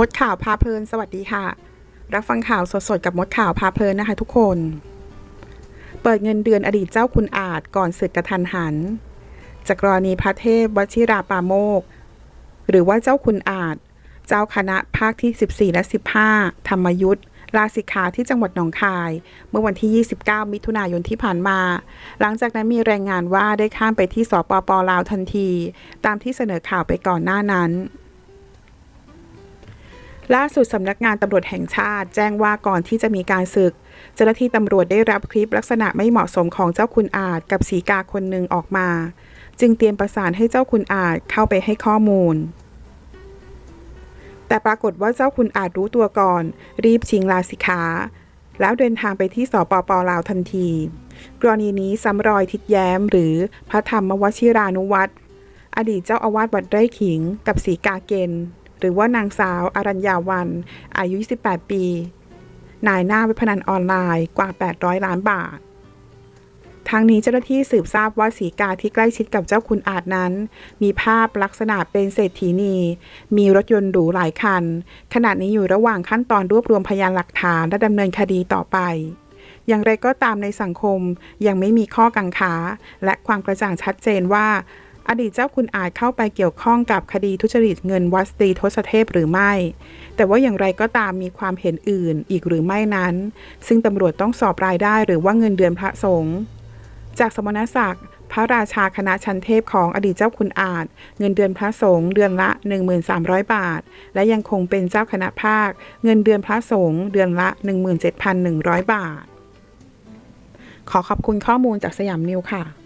มดข่าวพาเพลินสวัสดีค่ะ รับฟังข่าวสดๆกับมดข่าวพาเพลินนะคะทุกคน เปิดเงินเดือนอดีตเจ้าคุณอาจก่อนศึกกระทันหัน จากกรณีพระเทพวชิราปาโมก หรือว่าเจ้าคุณอาจ เจ้าคณะภาคที่ 14 และ 15 ธรรมยุทธลาสิกขาที่จังหวัดหนองคาย เมื่อวันที่ 29 มิถุนายนที่ผ่านมา หลังจากนั้นมีรายงานว่าได้ข้ามไปที่สปปลาวทันที ตามที่เสนอข่าวไปก่อนหน้านั้น ล่าสุดสำนักงานตำรวจแห่งชาติ แจ้งว่าก่อนที่จะมีการศึก เจ้าหน้าที่ตำรวจได้รับคลิปลักษณะไม่เหมาะสมของเจ้าคุณอาจกับสีกาคนหนึ่งออกมา จึงเตรียมประสานให้เจ้าคุณอาจเข้าไปให้ข้อมูล แต่ปรากฏว่าเจ้าคุณอาจรู้ตัวก่อน รีบชิงลาสิกขาแล้วเดินทางไปที่สปปลาวทันที กรณีนี้ซ้ำรอยทิดแย้มหรือพระธรรมวชิรานุวัตรอดีตเจ้าอาวาสวัดไร่ขิงกับสีกาเกณฑ์ หรือว่านางสาวอารัญญาวัน อายุ 28 ปี นายหน้าเว็บพนันออนไลน์กว่า 800 ล้านบาททางนี้เจ้าหน้าที่สืบทราบว่าสีกาที่ใกล้ชิดกับเจ้าคุณอาจนั้น มีภาพลักษณะเป็นเศรษฐีนี มีรถยนต์หรูหลายคัน ขณะนี้อยู่ระหว่างขั้นตอนรวบรวมพยานหลักฐานและดำเนินคดีต่อไป อย่างไรก็ตามในสังคมยังไม่มีข้อกังขา และความกระจ่างชัดเจนว่า อดีตเจ้าคุณอาจเข้าไปเกี่ยวข้องกับคดีทุจริตเงินวัดตรีทศเทพหรือไม่ แต่ว่าอย่างไรก็ตามมีความเห็นอื่นอีกหรือไม่นั้น ซึ่งตำรวจต้องสอบรายได้หรือว่าเงินเดือนพระสงฆ์จากสมณศักดิ์พระราชาคณะชันเทพของอดีตเจ้าคุณอาจ เงินเดือนพระสงฆ์เดือนละ 1300 บาท และยังคงเป็นเจ้าคณะภาค เงินเดือนพระสงฆ์เดือนละ 17,100 บาท ขอขอบคุณข้อมูลจากสยามนิวค่ะ